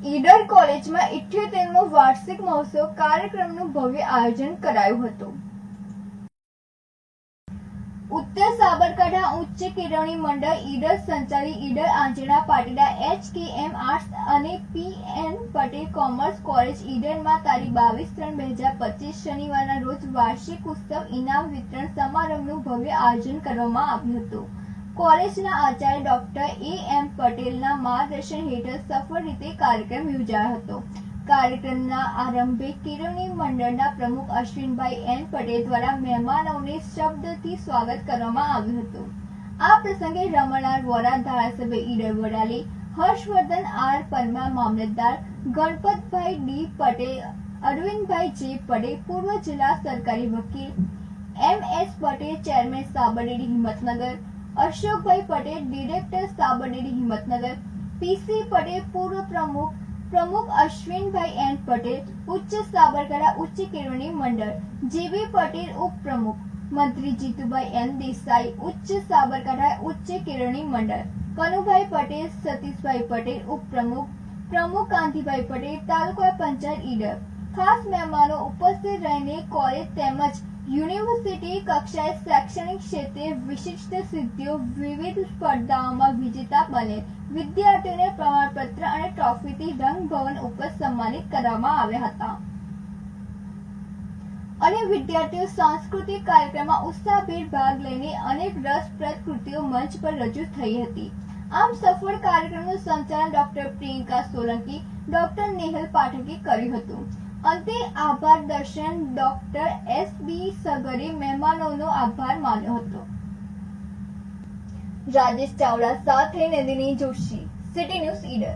ઈડર કોલેજમાં ઇઠ્યોતેરમો વાર્ષિક મહોત્સવ કાર્યક્રમનું ભવ્ય આયોજન કરાયું હતું. ઉત્તર સાબરકાંઠા ઉચ્ચ કેળવણી મંડળ ઈડર સંચાલિત ઈડર આંજણા Patidar H K M arts અને P N Patel commerce college ઈડરમાં તારીખ બાવીસ ત્રણ બે હજાર પચીસ શનિવારના રોજ વાર્ષિક ઉત્સવ ઇનામ વિતરણ સમારંભનું ભવ્ય આયોજન કરવામાં આવ્યું હતું. કોલેજના આચાર્ય ડોક્ટર એ એમ પટેલના માર્ગદર્શન હેઠળ સફળ રીતે કાર્યક્રમ યોજાયો હતો. કાર્યક્રમના આરંભે કેળવણી મંડળના પ્રમુખ અશ્વિનભાઈ એન પટેલ દ્વારા મહેમાનોને શબ્દથી સ્વાગત કરવામાં આવ્યું હતું. આ પ્રસંગે રમણાર વોરા ધારાસભ્ય ઈડર વડાલી હર્ષવર્ધન આર પરમાર મામલતદાર ગણપતભાઈ ડી પટેલ, અરવિંદભાઈ જે પટેલ, પૂર્વ જિલ્લા સરકારી વકીલ M S Patel, chairman સાબરડી Himmatnagar Ashokbhai Patel, director Sabardairy Himmatnagar પીસી પટેલ, પૂર્વ પ્રમુખ પ્રમુખ અશ્વિનભાઈ એન પટેલ, ઉચ્ચ સાબરકાંઠા, ઉચ્ચ કેળવણી મંડળ, જીવી પટેલ, ઉપપ્રમુખ, મંત્રી જીતુભાઈ એન દેસાઈ, ઉચ્ચ સાબરકાંઠા, ઉચ્ચ કેળવણી મંડળ, કનુભાઈ પટેલ, સતીશભાઈ પટેલ, ઉપપ્રમુખ, પ્રમુખ કાંતિભાઈ પટેલ, તાલુકા પંચાયત ઈડર ખાસ મહેમાનો ઉપસ્થિત રહીને કોલેજ તેમજ યુનિવર્સિટી કક્ષાએ શૈક્ષણિક ક્ષેત્રે વિશિષ્ટ સિદ્ધિઓ વિવિધ સ્પર્ધાઓમાં વિજેતા બને. વિદ્યાર્થીઓને પ્રમાણપત્ર અને ટ્રોફીથી રંગભવન ઉપર સન્માનિત કરવામાં આવ્યા હતા. અને વિદ્યાર્થીઓ સાંસ્કૃતિક કાર્યક્રમમાં ઉત્સાહભેર ભાગ લઈને અનેક રસપ્રદ કૃતિઓ મંચ પર રજૂ થઈ હતી. આમ સફળ કાર્યક્રમનું સંચાલન ડોક્ટર પ્રિયંકા સોલંકી ડોક્ટર નેહલ પાઠકે કર્યું હતું અંતે આભાર દર્શન ડોક્ટર એસ બી સગરે મહેમાનોનો આભાર માન્યો હતો રાજેશ ચાવડા સાથે નંદિની જોશી સિટી ન્યૂઝ ઈડર